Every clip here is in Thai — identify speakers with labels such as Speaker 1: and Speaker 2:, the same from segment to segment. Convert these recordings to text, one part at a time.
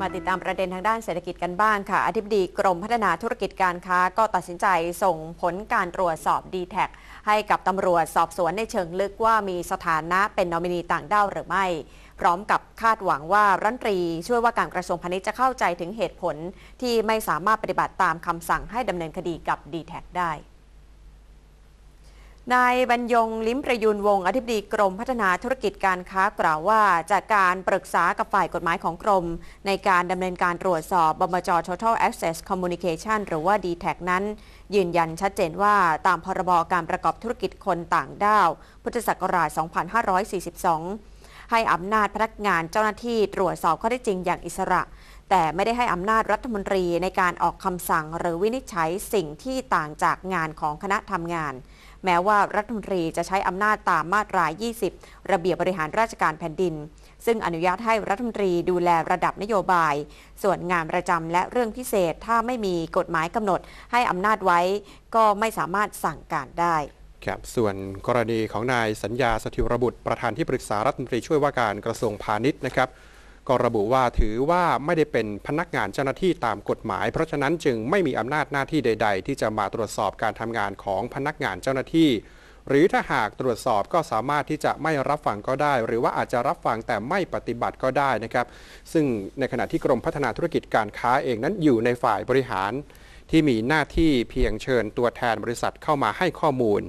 Speaker 1: มาติดตามประเด็นทางด้านเศรษฐกิจกันบ้างค่ะ อธิบดีกรมพัฒนาธุรกิจการค้า ก็ตัดสินใจส่งผลการตรวจสอบ d t แทให้กับตำรวจสอบสวนในเชิงลึกว่ามีสถานะเป็นนอมินีต่างด้าวหรือไม่ พร้อมกับคาดหวังว่ารัฐมนตรี ช่วยว่าการกระทรวงพาณิชย์จะเข้าใจถึงเหตุผล ที่ไม่สามารถปฏิบัติตามคำสั่งให้ดำเนินคดีกับ d t แทได้ นายบรรยงลิ้มประยูนวงศ์อธิบดีกรมพัฒนาธุรกิจการค้ากล่าวว่า จากการปรึกษากับฝ่ายกฎหมายของกรม ในการดำเนินการตรวจสอบบมจ Total Access Communication หรือว่า d t แทนั้น ยืนยันชัดเจนว่าตามพรบการประกอบธุรกิจคนต่างด้าว พุทธศักราช 2542 ให้อำนาจพนักงานเจ้าหน้าที่ตรวจสอบข้อเท็จจริงอย่างอิสระ แต่ไม่ได้ให้อำนาจรัฐมนตรีในการออกคำสั่งหรือวินิจฉัยสิ่งที่ต่างจากงานของคณะทำงาน แม้ว่ารัฐมนตรีจะใช้อำนาจตามมาตรา 20 ระเบียบบริหารราชการแผ่นดิน ซึ่งอนุญาตให้รัฐมนตรีดูแลระดับนโยบาย ส่วนงานประจำและเรื่องพิเศษถ้าไม่มีกฎหมายกำหนดให้อำนาจไว้ ก็ไม่สามารถสั่งการได้
Speaker 2: ครับส่วนกรณีของนายสัญญาสถิวรบุตรประธานที่ปรึกษารัฐมนตรีช่วยว่าการกระทรวงพาณิชย์นะครับ ก็ระบุว่าถือว่าไม่ได้เป็นพนักงานเจ้าหน้าที่ตามกฎหมาย เพราะฉะนั้นจึงไม่มีอำนาจหน้าที่ใด ๆ ที่จะมาตรวจสอบการทำงานของพนักงานเจ้าหน้าที่ หรือถ้าหากตรวจสอบก็สามารถที่จะไม่รับฟังก็ได้ หรือว่าอาจจะรับฟังแต่ไม่ปฏิบัติก็ได้นะครับ ซึ่งในขณะที่กรมพัฒนาธุรกิจการค้าเองนั้นอยู่ในฝ่ายบริหาร ที่มีหน้าที่เพียงเชิญตัวแทนบริษัทเข้ามาให้ข้อมูล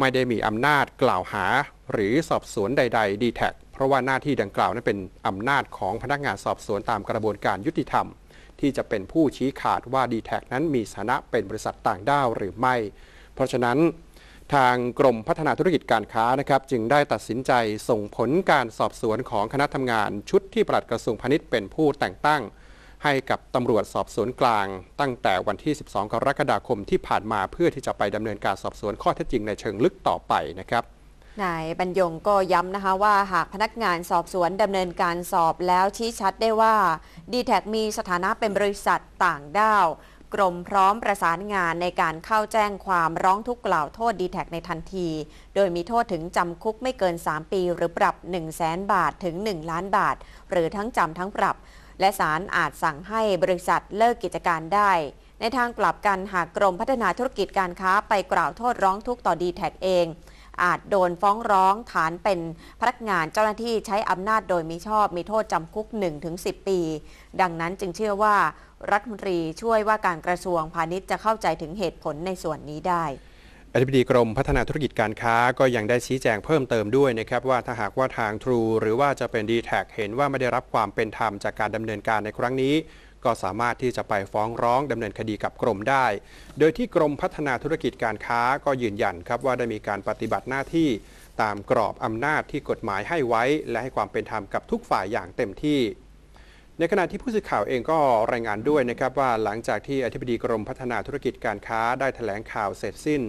Speaker 2: ไม่ได้มีอำนาจกล่าวหา หรือสอบสวนใด ๆ d t แท เพราะว่าหน้าที่ดังกล่าวนั้นเป็นอำนาจของพนักงานสอบสวนตามกระบวนการยุติธรรม ที่จะเป็นผู้ชี้ขาดว่า d t แทนั้นมีสถานะเป็นบริษัทต่างด้าวหรือไม่ เพราะฉะนั้นทางกรมพัฒนาธุรกิจการค้านะครับ จึงได้ตัดสินใจส่งผลการสอบสวนของคณะทำงาน ชุดที่ปลัดกระทรวงพาณิชย์เป็นผู้แต่งตั้ง ให้กับตำรวจสอบสวนกลาง ตั้งแต่วันที่ 12 กรกฎาคมที่ผ่านมาเพื่อที่จะไปดำเนินการสอบสวนข้อเท็จจริงในเชิงลึกต่อไปนะครับ
Speaker 1: นายบรรยงก็ย้ำนะคะว่าหากพนักงานสอบสวนดำเนินการสอบแล้วชี้ชัดได้ว่า d t แทมีสถานะเป็นบริษัทต่างด้าว กรมพร้อมประสานงานในการเข้าแจ้งความร้องทุกข์กล่าวโทษ d t แทในทันที โดยมีโทษถึงจำคุกไม่เกิน 3 ปี หรือปรับ 1 0 0 0 0แบาทถึง 1 ล้านบาท หรือทั้งจำทั้งปรับ และศาลอาจสั่งให้บริษัทเลิกกิจการได้ในทางกลับกันหากกรมพัฒนาธุรกิจการค้าไปกล่าวโทษร้องทุกข์ต่อ d t แทเอง อาจโดนฟ้องร้องฐานเป็นพนักงานเจ้าหน้าที่ใช้อำนาจโดยมิชอบมีโทษจำคุก 1-10 ปี ดังนั้นจึงเชื่อว่ารัฐมนตรีช่วยว่าการกระทรวงพาณิชย์จะเข้าใจถึงเหตุผลในส่วนนี้ได้
Speaker 2: อธิบดีกรมพัฒนาธุรกิจการค้าก็ยังได้ชี้แจงเพิ่มเติมด้วยนะครับว่าถ้าหากว่าทาง True หรือว่าจะเป็น d t แทเห็นว่าไม่ได้รับความเป็นธรรมจากการดำเนินการในครั้งนี้ ก็สามารถที่จะไปฟ้องร้องดำเนินคดีกับกรมได้ โดยที่กรมพัฒนาธุรกิจการค้าก็ยืนยันครับว่าได้มีการปฏิบัติหน้าที่ตามกรอบอำนาจที่กฎหมายให้ไว้ และให้ความเป็นธรรมกับทุกฝ่ายอย่างเต็มที่ ในขณะที่ผู้สื่อข่าวเองก็รายงานด้วยนะครับว่าหลังจากที่อธิบดีกรมพัฒนาธุรกิจการค้าได้แถลงข่าวเสร็จสิ้น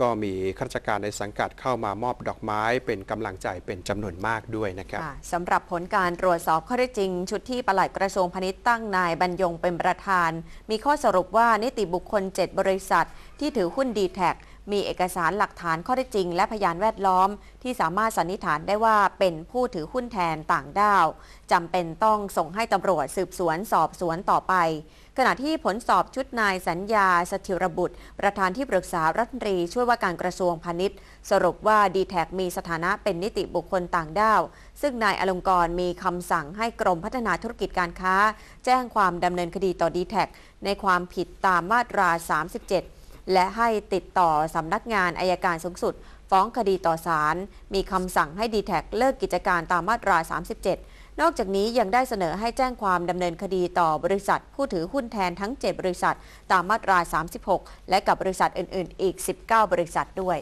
Speaker 2: ก็มีข้าราชการในสังกัดเข้ามามอบดอกไม้ เป็นกำลังใจเป็นจำนวนมากด้วยนะครับ
Speaker 1: สำหรับผลการตรวจสอบข้อเท็จจริง ชุดที่ปลัดกระทรวงพาณิชย์ตั้งนายบรรยงเป็นประธาน มีข้อสรุปว่านิติบุคคล 7 บริษัทที่ถือหุ้นดีแท็มีเอกสารหลักฐานข้อเท็จจริง และพยานแวดล้อม ที่สามารถสันนิษฐานได้ว่าเป็นผู้ถือหุ้นแทนต่างด้าวจำเป็นต้องส่งให้ตำรวจสืบสวนสอบสวนต่อไป ขณะที่ผลสอบชุดนายสัญญาสถิรบุตร ประธานที่ปรึกษารัฐมนตรีช่วยว่าการกระทรวงพาณิชย์ สรุปว่า d t แทมีสถานะเป็นนิติบุคคลต่างด้าว ซึ่งนายอลงกรณ์มีคำสั่งให้กรมพัฒนาธุรกิจการค้า แจ้งความดำเนินคดีต่อ d t แทในความผิดตามมาตรา 37 และให้ติดต่อสำนักงานอายการสูงสุด ฟ้องคดีต่อศาลมีคำสั่งให้ดีแทเลิกกิจการตามมาตรา 37 นอกจากนี้ยังได้เสนอให้แจ้งความดำเนินคดีต่อบริษัท ผู้ถือหุ้นแทนทั้ง 7 บริษัท ตามมาตรา 36 และกับบริษัทอื่น ๆ อีก 19 บริษัทด้วย